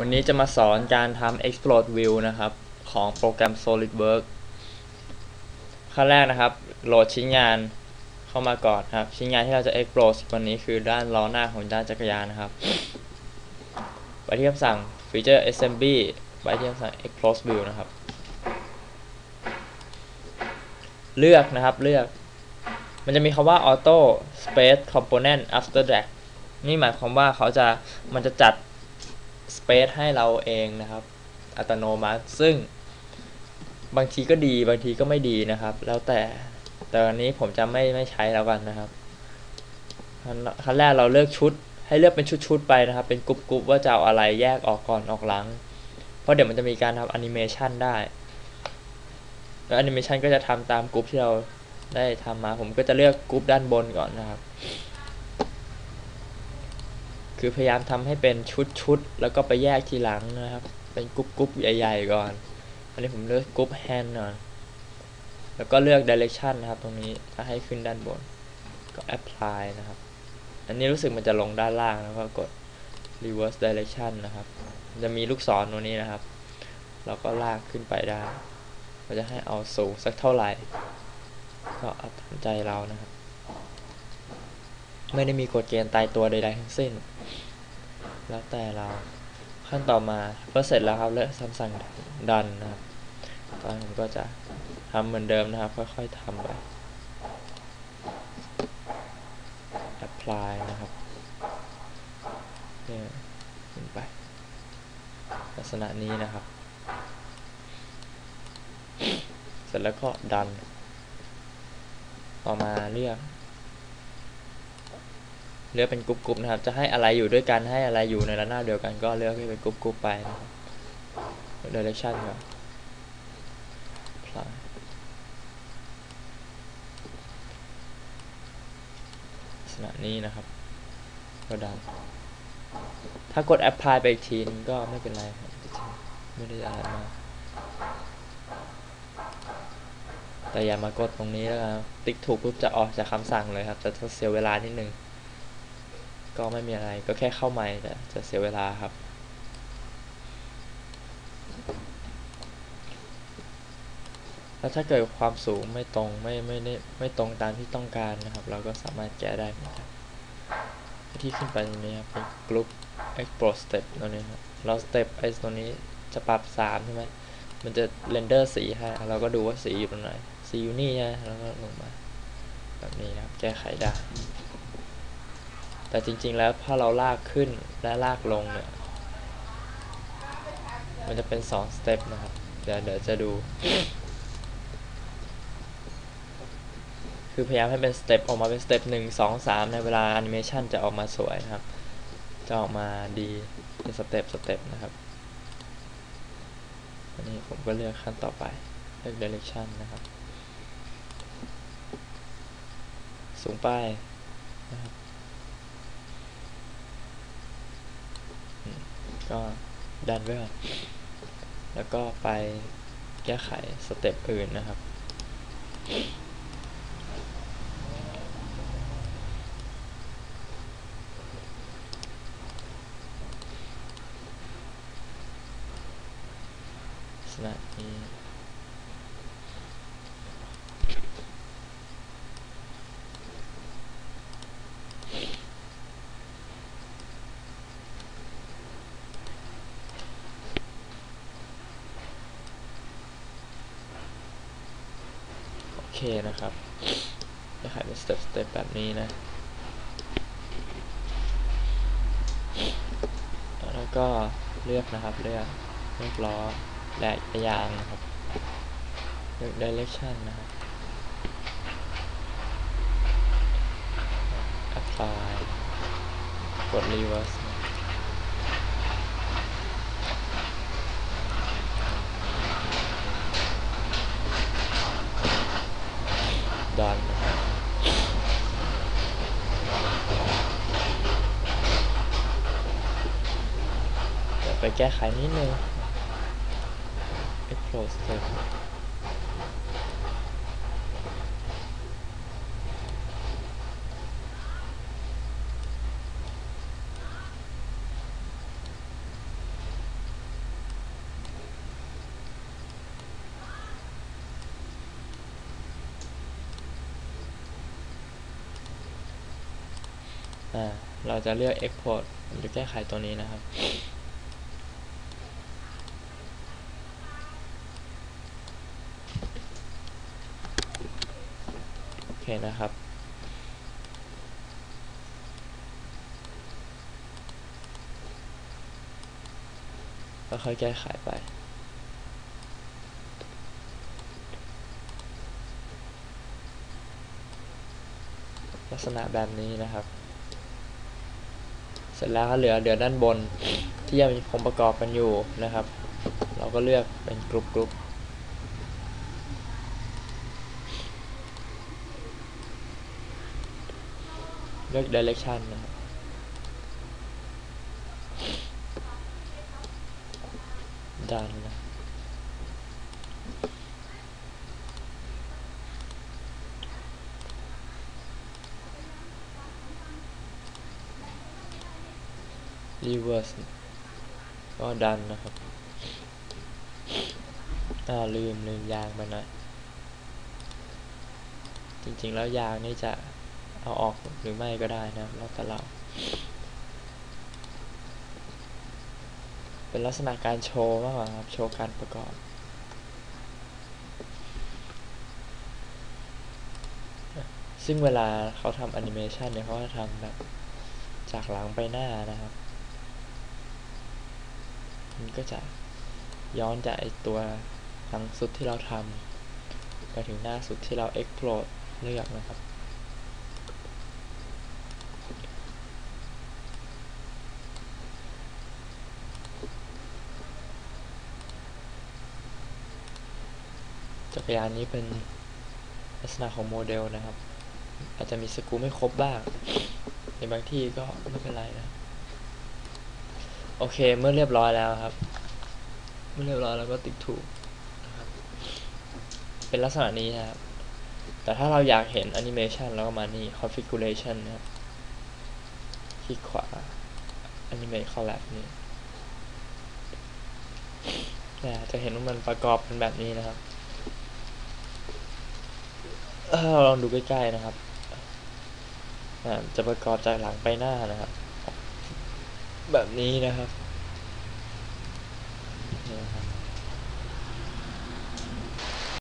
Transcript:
วันนี้จะมาสอนการทำ explode view นะครับ ของโปรแกรม SolidWorks ขั้นแรกนะครับ โหลดชิ้นงานเข้ามาก่อนครับ ชิ้นงานที่เราจะ explode วันนี้คือด้านล้อหน้าของด้านจักรยานนะครับ ไปที่คำสั่ง feature assembly ไปที่คำสั่ง explode view นะครับ เลือกนะครับ เลือก มันจะมีคำว่า auto space component after drag นี่หมายความว่าเขาจะมันจะจัด space ให้เราเองนะครับ อัตโนมัติ ซึ่งบางทีก็ดีบางทีก็ไม่ดีนะครับ แล้วแต่แต่วันนี้ผมจะไม่ไม่ใช้แล้วกันนะครับขั้นขั้นแรกเราเลือกชุด ให้เลือกเป็นชุดๆไปนะครับ เป็นกรุ๊ปๆว่าจะเอาอะไรแยกออกก่อนออกหลัง เพราะเดี๋ยวมันจะมีการทำแอนิเมชันได้แล้วแอนิเมชันก็จะทำตามกรุ๊ปที่เราได้ทำมา ผมก็จะเลือกกรุ๊ปด้านบนก่อนนะครับ คือพยายามทำให้เป็นชุดๆ แล้วก็ไปแยกทีหลังนะครับ เป็นกรุ๊ปๆ ใหญ่ๆ ก่อน อันนี้ผมเลือกกรุ๊ปแฮนด์ก่อนแล้วก็เลือก direction นะครับ ตรงนี้ถ้าให้ขึ้นด้านบน ก็ apply นะครับ อันนี้รู้สึกมันจะลงด้านล่างแล้วก็กด reverse direction นะครับ จะมีลูกศรตรงนี้นะครับเราก็ลากขึ้นไปได้เราจะให้เอาสูงสักเท่าไหร่ ก็อาตามใจเรานะครับ ไม่ได้มีกฎเกณฑ์ตายตัวใดๆทั้งสิ้น แล้วแต่เราขั้นต่อมาพอเสร็จแล้วครับเลือกคำสั่งดันนะครับตอนผมก็จะทำเหมือนเดิมนะครับ ค่อยๆทำไป apply นะครับเนี่ยขึ้นไป ลักษณะนี้นะครับ เสร็จแล้วก็ดัน ต่อมาเลือก เลือกเป็นกรุ๊ปๆนะครับ จะให้อะไรอยู่ด้วยกันให้อะไรอยู่ในระนาบเดียวกันก็เลือกให้เป็นกรุ๊ปๆไปนะครับ direction ก่อน apply ลักษณะนี้นะครับก็ดันถ้ากด apply ไปอีกทีนึงก็ไม่เป็นไรครับไม่ได้อะไรมากแต่อย่ามากดตรงนี้แล้วกันติ๊กถูกปุ๊บจะออกจากคำสั่งเลยครับ จะเสียเวลานิดนึง ก็ไม่มีอะไรก็แค่เข้าใหม่แต่จะเสียเวลาครับ แล้วถ้าเกิดความสูงไม่ตรงไม่ไม่ได้ไม่ตรงตามที่ต้องการนะครับ เราก็สามารถแก้ได้เหมือนกันที่ขึ้นไปตรงนี้ครับเป็นกลุ่ม export step ตัวนี้ครับเรา step ไอ้ตัวนี้จะปรับ3ใช่ไหมมันจะเรนเดอร์สีให้เราก็ดูว่าสีอยู่ตรงไหนสีอยู่นี่นะแล้วก็ลงมา แบบนี้นะครับ แก้ไขได้ แต่จริงๆแล้วถ้าเราลากขึ้นและลากลงเนี่ย มันจะเป็น2สเต็ปนะครับ เดี๋ยวเดี๋ยวจะดู คือพยายามให้เป็นสเต็ปออกมาเป็นสเต็ปหนึ่งสองสามในเวลาแอนิเมชันจะออกมาสวยนะครับ จะออกมาดีเป็นสเต็ปสเต็ปนะครับ อันนี้ผมก็เลือกขั้นต่อไป เลือก direction นะครับ สูงไปนะครับอืม ก็ดันไว้ก่อนแล้วก็ไปแก้ไขสเต็ปอื่นนะครับลักษ เคนะครับจะขายเป็นสเต็ปสเต็ปแบบนี้นะ แล้วก็เลือกนะครับ เลือกเลือกล้อและยางนะครับ เลือก direction นะครับ apply กด reverse ไปแก้ไขนิดนึง upload step เราจะเลือก Export หรือแก้ไขตัวนี้นะครับ นะครับแล้วค่อยแก้ไขไปลักษณะแบบนี้นะครับ เสร็จแล้วก็เหลือเหลือด้านบนที่ยังมีองค์ประกอบกันอยู่นะครับ เราก็เลือกเป็นกรุ๊ปกรุ๊ป เลือก direction นะครับดันนะ reverse ก็ดันนะครับ อ่าลืมลืมยางไปหน่อยจริงๆแล้วยางนี่จะ เอาออกหรือไม่ก็ได้นะแล้วแต่เรา เป็นลักษณะการโชว์มากกว่าครับโชว์การประกอบซึ่งเวลาเขาทำแอนิเมชันเนี่ยเขาจะทำแบบจากหลังไปหน้านะครับ มันก็จะย้อนจากไอตัวหลังสุดที่เราทำไปถึงหน้าสุดที่เรา explode เลือกนะครับ กรยานนี้เป็นลักษณะของโมเดลนะครับ อาจจะมีสกูไม่ครบบ้าง ในบางที่ก็ไม่เป็นไรนะ โอเคเมื่อเรียบร้อยแล้วครับ เมื่อเรียบร้อยแล้วก็ติ๊กถูกนะครับเป็นลักษณะนี้นะครับ แต่ถ้าเราอยากเห็นแอนิเมชันเราก็มานี่ configuration นะครับคลิกขวา animate collab นี่เนี่ยจะเห็นว่ามันประกอบเป็นแบบนี้นะครับ ลองดูใกล้ๆนะครับจะประกอบจากหลังไปหน้านะครับ แบบนี้นะครับ